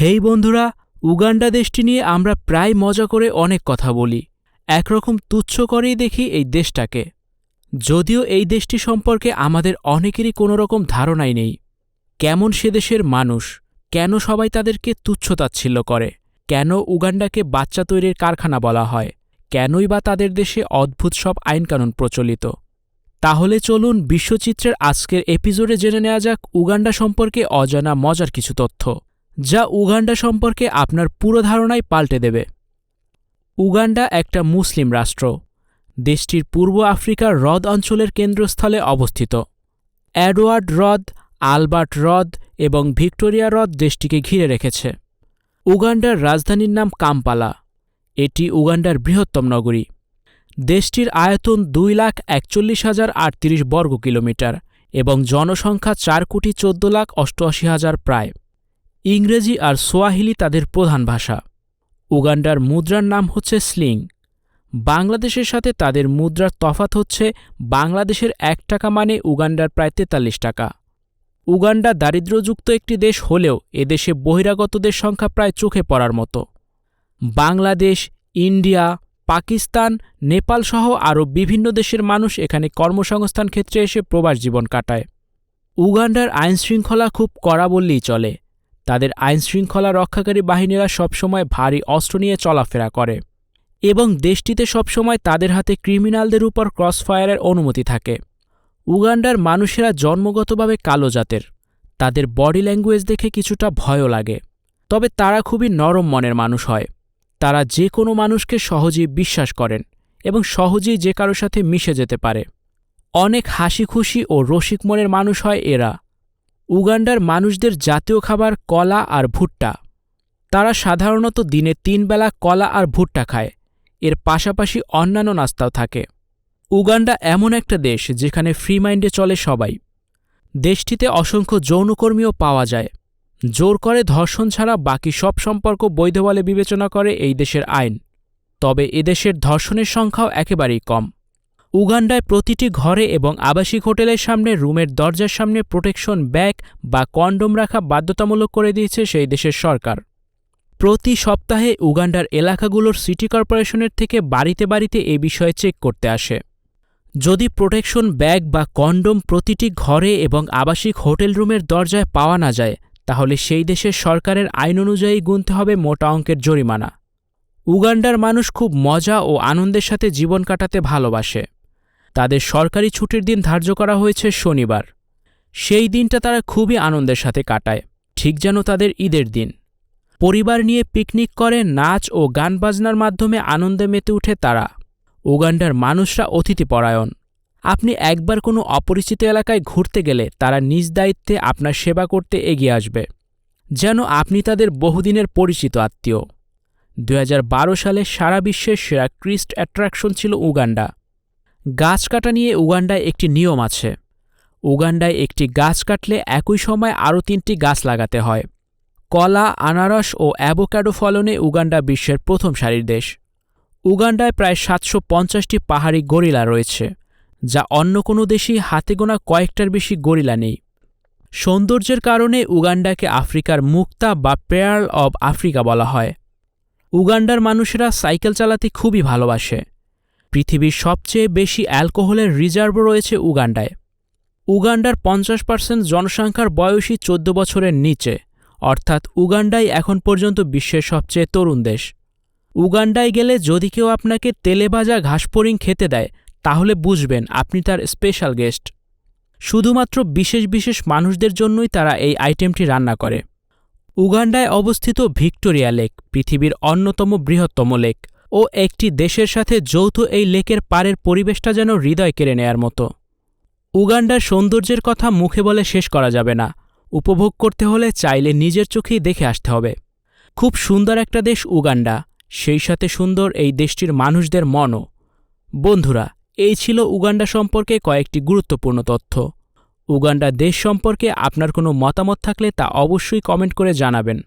হেই বন্ধুরা, উগান্ডা দেশটি নিয়ে আমরা প্রায় মজা করে অনেক কথা বলি। একরকম তুচ্ছ করেই দেখি এই দেশটাকে। যদিও এই দেশটি সম্পর্কে আমাদের অনেকেরই কোনো রকম ধারণাই নেই। কেমন সে দেশের মানুষ? কেন সবাই তাদেরকে তুচ্ছতাচ্ছিল্য করে? কেন উগান্ডাকে বাচ্চা তৈরির কারখানা বলা হয়? কেনই বা তাদের দেশে অদ্ভুত সব আইনকানুন প্রচলিত? তাহলে চলুন বিশ্বচিত্রের আজকের এপিসোডে জেনে নেওয়া যাক উগান্ডা সম্পর্কে অজানা মজার কিছু তথ্য। যা উগান্ডা সম্পর্কে আপনার পুরো ধারণাই পাল্টে দেবে। উগান্ডা একটা মুসলিম রাষ্ট্র। দেশটির পূর্ব আফ্রিকার হ্রদ অঞ্চলের কেন্দ্রস্থলে অবস্থিত। অ্যাডওয়ার্ড হ্রদ, আলবার্ট হ্রদ এবং ভিক্টোরিয়া হ্রদ দেশটিকে ঘিরে রেখেছে। উগান্ডার রাজধানীর নাম কাম্পালা। এটি উগান্ডার বৃহত্তম নগরী। দেশটির আয়তন দুই লাখ একচল্লিশ হাজার আটত্রিশ বর্গ কিলোমিটার এবং জনসংখ্যা চার কোটি চোদ্দ লাখ অষ্টআশি হাজার প্রায়। ইংরেজি আর সোয়াহিলি তাদের প্রধান ভাষা। উগান্ডার মুদ্রার নাম হচ্ছে স্লিং। বাংলাদেশের সাথে তাদের মুদ্রার তফাত হচ্ছে বাংলাদেশের এক টাকা মানে উগান্ডার প্রায় তেতাল্লিশ টাকা। উগান্ডা দারিদ্র্যযুক্ত একটি দেশ হলেও এদেশে বহিরাগতদের সংখ্যা প্রায় চোখে পড়ার মতো। বাংলাদেশ, ইন্ডিয়া, পাকিস্তান নেপাল সহ আরও বিভিন্ন দেশের মানুষ এখানে কর্মসংস্থান ক্ষেত্রে এসে প্রবাস জীবন কাটায়। উগান্ডার আইনশৃঙ্খলা খুব কড়া বললেই চলে। তাদের আইনশৃঙ্খলা রক্ষাকারী বাহিনীরা সবসময় ভারী অস্ত্র নিয়ে চলাফেরা করে এবং দেশটিতে সবসময় তাদের হাতে ক্রিমিনালদের উপর ক্রসফায়ারের অনুমতি থাকে। উগান্ডার মানুষেরা জন্মগতভাবে কালো জাতের। তাদের বডি ল্যাঙ্গুয়েজ দেখে কিছুটা ভয়ও লাগে। তবে তারা খুবই নরম মনের মানুষ হয়। তারা যে কোনো মানুষকে সহজেই বিশ্বাস করেন এবং সহজেই যে কারোর সাথে মিশে যেতে পারে। অনেক হাসি খুশি ও রসিক মনের মানুষ হয় এরা। উগান্ডার মানুষদের জাতীয় খাবার কলা আর ভুট্টা। তারা সাধারণত দিনে তিন বেলা কলা আর ভুট্টা খায়। এর পাশাপাশি অন্যান্য নাস্তাও থাকে। উগান্ডা এমন একটা দেশ যেখানে ফ্রি মাইন্ডে চলে সবাই। দেশটিতে অসংখ্য যৌনকর্মীও পাওয়া যায়। জোর করে ধর্ষণ ছাড়া বাকি সব সম্পর্ক বৈধ বলে বিবেচনা করে এই দেশের আইন। তবে এদেশের ধর্ষণের সংখ্যাও একেবারেই কম। উগান্ডায় প্রতিটি ঘরে এবং আবাসিক হোটেলের সামনে রুমের দরজার সামনে প্রোটেকশন ব্যাগ বা কন্ডোম রাখা বাধ্যতামূলক করে দিয়েছে সেই দেশের সরকার। প্রতি সপ্তাহে উগান্ডার এলাকাগুলোর সিটি কর্পোরেশনের থেকে বাড়িতে বাড়িতে এ বিষয়ে চেক করতে আসে। যদি প্রোটেকশন ব্যাগ বা কন্ডোম প্রতিটি ঘরে এবং আবাসিক হোটেল রুমের দরজায় পাওয়া না যায়, তাহলে সেই দেশের সরকারের আইন অনুযায়ী গুনতে হবে মোটা অঙ্কের জরিমানা। উগান্ডার মানুষ খুব মজা ও আনন্দের সাথে জীবন কাটাতে ভালোবাসে। তাদের সরকারি ছুটির দিন ধার্য করা হয়েছে শনিবার। সেই দিনটা তারা খুবই আনন্দের সাথে কাটায়, ঠিক যেন তাদের ঈদের দিন। পরিবার নিয়ে পিকনিক করে, নাচ ও গান বাজনার মাধ্যমে আনন্দে মেতে উঠে তারা। উগান্ডার মানুষরা অতিথিপরায়ণ। আপনি একবার কোনো অপরিচিত এলাকায় ঘুরতে গেলে তারা নিজ দায়িত্বে আপনার সেবা করতে এগিয়ে আসবে। যেন আপনি তাদের বহুদিনের পরিচিত আত্মীয়। দু হাজার বারো সালে সারা বিশ্বের সেরা ক্রিস্ট অ্যাট্রাকশন ছিল উগান্ডা। গাছ কাটা নিয়ে উগান্ডায় একটি নিয়ম আছে। উগান্ডায় একটি গাছ কাটলে একই সময় আরও তিনটি গাছ লাগাতে হয়। কলা, আনারস ও অ্যাবোক্যাডো ফলনে উগান্ডা বিশ্বের প্রথম সারির দেশ। উগান্ডায় প্রায় সাতশো পঞ্চাশটি পাহাড়ি গরিলা রয়েছে, যা অন্য কোনো দেশেই হাতে গোনা কয়েকটার বেশি গরিলা নেই। সৌন্দর্যের কারণে উগান্ডাকে আফ্রিকার মুক্তা বা পেয়ার্ল অব আফ্রিকা বলা হয়। উগান্ডার মানুষেরা সাইকেল চালাতে খুবই ভালোবাসে। পৃথিবীর সবচেয়ে বেশি অ্যালকোহলের রিজার্ভ রয়েছে উগান্ডায়। উগান্ডার পঞ্চাশ পার্সেন্ট জনসংখ্যার বয়সী চোদ্দ বছরের নিচে, অর্থাৎ উগান্ডাই এখন পর্যন্ত বিশ্বের সবচেয়ে তরুণ দেশ। উগান্ডায় গেলে যদি কেউ আপনাকে তেলে ভাজা ঘাসপরিং খেতে দেয়, তাহলে বুঝবেন আপনি তার স্পেশাল গেস্ট। শুধুমাত্র বিশেষ বিশেষ মানুষদের জন্যই তারা এই আইটেমটি রান্না করে। উগান্ডায় অবস্থিত ভিক্টোরিয়া লেক, পৃথিবীর অন্যতম বৃহত্তম লেক। ও একটি দেশের সাথে যৌথ এই লেকের পারের পরিবেশটা যেন হৃদয় কেড়ে নেয়ার মতো। উগান্ডার সৌন্দর্যের কথা মুখে বলে শেষ করা যাবে না। উপভোগ করতে হলে চাইলে নিজের চোখেই দেখে আসতে হবে। খুব সুন্দর একটা দেশ উগান্ডা। সেই সাথে সুন্দর এই দেশটির মানুষদের মনও। বন্ধুরা, এই ছিল উগান্ডা সম্পর্কে কয়েকটি গুরুত্বপূর্ণ তথ্য। উগান্ডা দেশ সম্পর্কে আপনার কোনো মতামত থাকলে তা অবশ্যই কমেন্ট করে জানাবেন।